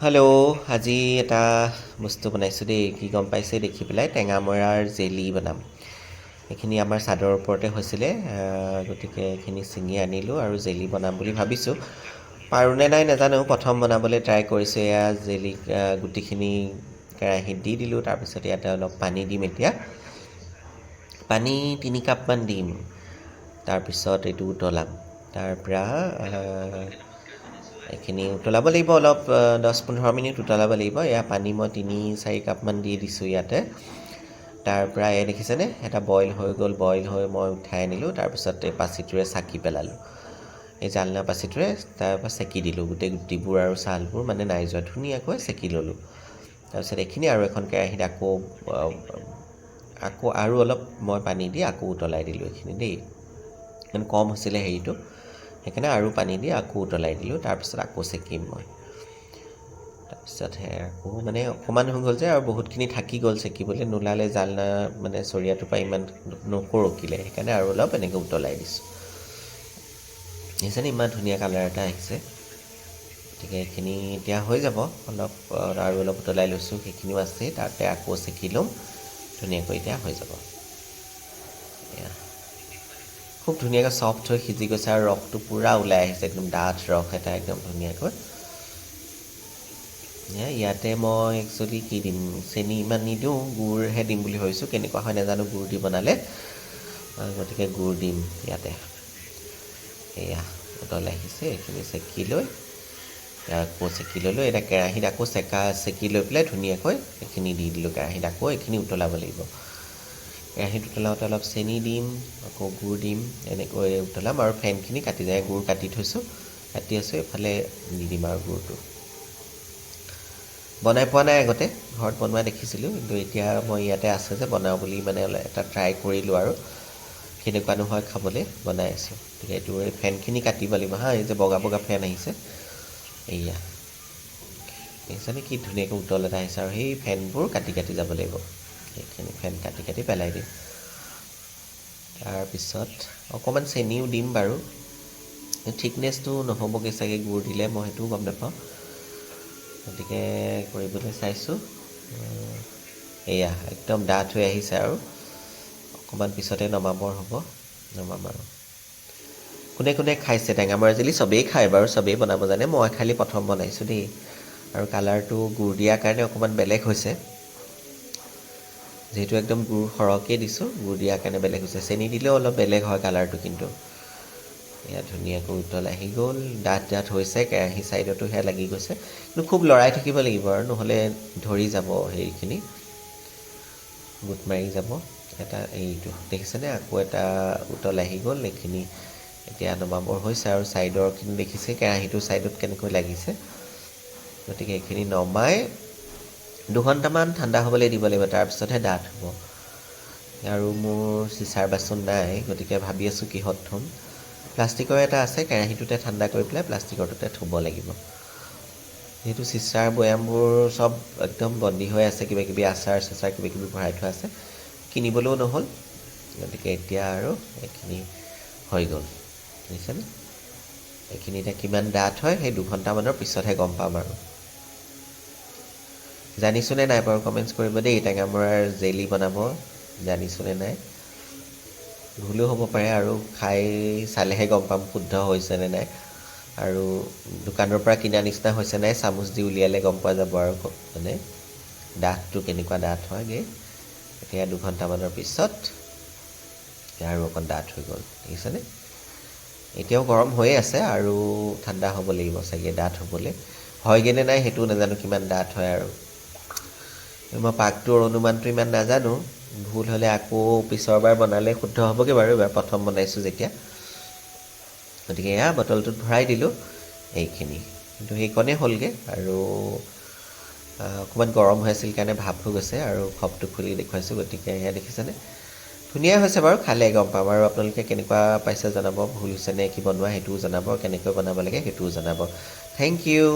Hello আজি এটা বস্তু বনাইছোঁ দেই কি গম পাইছে? দেখি পেলাই টেঙামৰাৰ জেলি বনাম। এইখিনি আমাৰ চাদৰ ওপৰতে হৈছিলে গতিকে এইখিনি ছিঙি আনিলোঁ আৰু জেলি বনাম বুলি ভাবিছোঁ। পাৰোঁনে নাই নাজানো প্ৰথম বনাবলৈ ট্ৰাই কৰিছোঁ এয়া জেলি গুটিখিনি কেৰাহীত দি দিলোঁ তাৰপিছত ইয়াতে অলপ পানী দিম এতিয়া। পানী তিনি কাপমান দিম তাৰপিছত এইটো উতলাম। তাৰপৰা এইখিনি উতলাব লাগিব অলপ দহ পোন্ধৰ মিনিট উতলাব লাগিব। এয়া পানী মই তিনি চাৰি কাপমান দি দিছোঁ ইয়াতে। তাৰপৰা এই দেখিছেনে? এটা বইল হৈ গ'ল বইল হৈ মই উঠাই আনিলোঁ। তাৰপিছত এই পাচিটোৰে চাকি পেলালোঁ। এই জালনা পাচিটোৰে তাৰপৰা চেকি দিলোঁ। গোটেই গুটিবোৰ আৰু ছালবোৰ মানে নাই যোৱা ধুনীয়াকৈ চেকি ল'লোঁ। তাৰপিছত এইখিনি আৰু এখন কেৰাহীত আকৌ আকৌ আৰু অলপ মই পানী দি আকৌ উতলাই দিলোঁ এইখিনি দেই। মানে কম হৈছিলে হেৰিটো। সেইকাৰণে আৰু পানী দি আকৌ উতলাই দিলোঁ তাৰপিছত আকৌ চেকিম মই। তাৰপিছত সে আকৌ মানে অকণমান হৈ গ'ল যে আৰু বহুতখিনি থাকি গ'ল চেকিবলৈ নোলালে জালনা মানে চৰিয়াটোৰ পৰা ইমান নসৰকিলে সেইকাৰণে আৰু অলপ এনেকৈ উতলাই দিছোঁ। দেখিছেনে ইমান ধুনীয়া কালাৰ এটা আহিছে। গতিকে এইখিনি এতিয়া হৈ যাব অলপ আৰু অলপ উতলাই লৈছোঁ সেইখিনিও আছে তাতে আকৌ চেকি ল'ম ধুনীয়াকৈ এতিয়া হৈ যাব। এয়া। খুব ধুনীয়াকৈ চফ্ট হৈ সিজি গৈছে আৰু ৰসটো পূৰা ওলাই আহিছে একদম ডাঠ ৰস এটা একদম ধুনীয়াকৈ। ইয়াতে মই একচুৱেলি কি দিম? চেনি ইমান নিদিওঁ গুড়হে দিম বুলি ভাবিছোঁ। কেনেকুৱা হয় নাজানো গুড় দি বনালে। গতিকে গুড় দিম ইয়াতে। এয়া উতল আহিছে এইখিনি চেকি লৈ। আকৌ চেকি ল'লোঁ এতিয়া কেৰাহীত আকৌ চেকা চেকি লৈ পেলাই ধুনীয়াকৈ এইখিনি দি দিলোঁ। কেৰাহীত আকৌ এইখিনি উতলাব লাগিব। কেৰাহীত উতলাওঁতে অলপ চেনি দিম আকৌ গুড় দিম এনেকৈ উতলাম আৰু ফেনখিনি কাটি যায় গুড় কাটি থৈছোঁ কাটি আছোঁ এইফালে দি দিম আৰু গুড়টো বনাই পোৱা নাই আগতে ঘৰত বনোৱা দেখিছিলোঁ কিন্তু এতিয়া মই ইয়াতে আছে যে বনাওঁ বুলি মানে এটা ট্ৰাই কৰিলোঁ আৰু কেনেকুৱানো হয় খাবলৈ বনাই আছোঁ। গতিকে এইটো এই ফেনখিনি কাটিব লাগিব। হা এই যে বগা বগা ফেন আহিছে এইয়া। দেখিছেনে কি ধুনীয়াকৈ উতল এটা আহিছে আৰু সেই ফেনবোৰ কাটি কাটি যাব লাগিব। সেইখিনি ফেন কাটি কাটি পেলাই দিম। তাৰপিছত অকণমান চেনিও দিম বাৰু। থিকনেছটো নহ'বগৈ চাগে গুড় দিলে মই সেইটোও গম নাপাওঁ। গতিকে কৰিবলৈ চাইছোঁ। এয়া একদম ডাঠ হৈ আহিছে আৰু। অকণমান পিছতে নমাবৰ হ'ব নমাম আৰু। কোনে কোনে খাইছে? টেঙামৰা জেলি চবেই খায় বাৰু চবেই বনাব জানে। মই খালি প্ৰথম বনাইছোঁ দেই। আৰু কালাৰটো গুড় দিয়াৰ কাৰণে অকণমান বেলেগ হৈছে। যিহেতু একদম গুড় সৰহকৈ দিছোঁ গুড় দিয়াৰ কাৰণে বেলেগ হৈছে। চেনি দিলেও অলপ বেলেগ হয় কালাৰটো কিন্তু। এয়া ধুনীয়াকৈ উতল আহি গ'ল। ডাঠ ডাঠ হৈছে কেৰাহী ছাইডতো সেয়া লাগি গৈছে। কিন্তু খুব লৰাই থাকিব লাগিব আৰু নহ'লে ধৰি যাব হেৰিখিনি। গোট মাৰি যাব। এটা এইটো দেখিছেনে? আকৌ এটা উতল আহি গ'ল। এইখিনি এতিয়া নমাবৰ হৈছে আৰু ছাইডৰখিনি দেখিছে কেৰাহীটোৰ ছাইডত কেনেকৈ লাগিছে। গতিকে এইখিনি নমাই দুঘণ্টামান ঠাণ্ডা হ'বলৈ দিব লাগিব তাৰপিছতহে ডাঠ হ'ব। আৰু মোৰ চিচাৰ বাচন নাই গতিকে ভাবি আছোঁ কিহত থ'ম। প্লাষ্টিকৰ এটা আছে কেৰাহীটোতে ঠাণ্ডা কৰি পেলাই প্লাষ্টিকৰটোতে থ'ব লাগিব। যিহেতু চিচাৰ বৈয়ামবোৰ চব একদম বন্দী হৈ আছে কিবা কিবি আচাৰ চাচাৰ কিবা কিবি ভৰাই থোৱা আছে কিনিবলৈও নহ'ল। গতিকে এতিয়া আৰু এইখিনি হৈ গ'ল। বুজিছেনে এইখিনি এতিয়া কিমান ডাঠ হয় সেই দুঘণ্টামানৰ পিছতহে গম পাম আৰু। জানিছোঁনে নাই বাৰু কমেণ্টছ কৰিব দেই টেঙামৰাৰ জেলি বনাব জানিছোঁনে নাই? ভুলো হ'ব পাৰে আৰু খাই চালেহে গম পাম শুদ্ধ হৈছেনে নাই। আৰু দোকানৰ পৰা কিনা নিচিনা হৈছে নাই চামুচ দি উলিয়ালে গম পোৱা যাব আৰু মানে ডাঠটো কেনেকুৱা ডাঠ হয়গৈ। এতিয়া দুঘণ্টামানৰ পিছত আৰু অকণ ডাঠ হৈ গ'ল দেখিছেনে? এতিয়াও গৰম হৈয়ে আছে আৰু ঠাণ্ডা হ'ব লাগিব চাগে ডাঠ হ'বলৈ। হয়গৈনে নাই সেইটোও নাজানো কিমান ডাঠ হয় আৰু। মই পাকটোৰ অনুমানটো ইমান নাজানো। ভুল হ'লে আকৌ পিছৰবাৰ বনালে শুদ্ধ হ'বগৈ বাৰু এবাৰ প্ৰথম বনাইছোঁ যেতিয়া। গতিকে এয়া বটলটোত ভৰাই দিলোঁ এইখিনি। কিন্তু সেইকণেই হ'লগৈ আৰু অকণমান গৰম হৈ আছিল কাৰণে ভাপ হৈ গৈছে আৰু খপটো খুলি দেখুৱাইছোঁ গতিকে এয়া দেখিছেনে? ধুনীয়া হৈছে বাৰু খালে গম পাম। আৰু আপোনালোকে কেনেকুৱা পাইছে জনাব ভুল হৈছেনে কি বনোৱা সেইটোও জনাব কেনেকৈ বনাব লাগে সেইটোও জনাব। Thank you.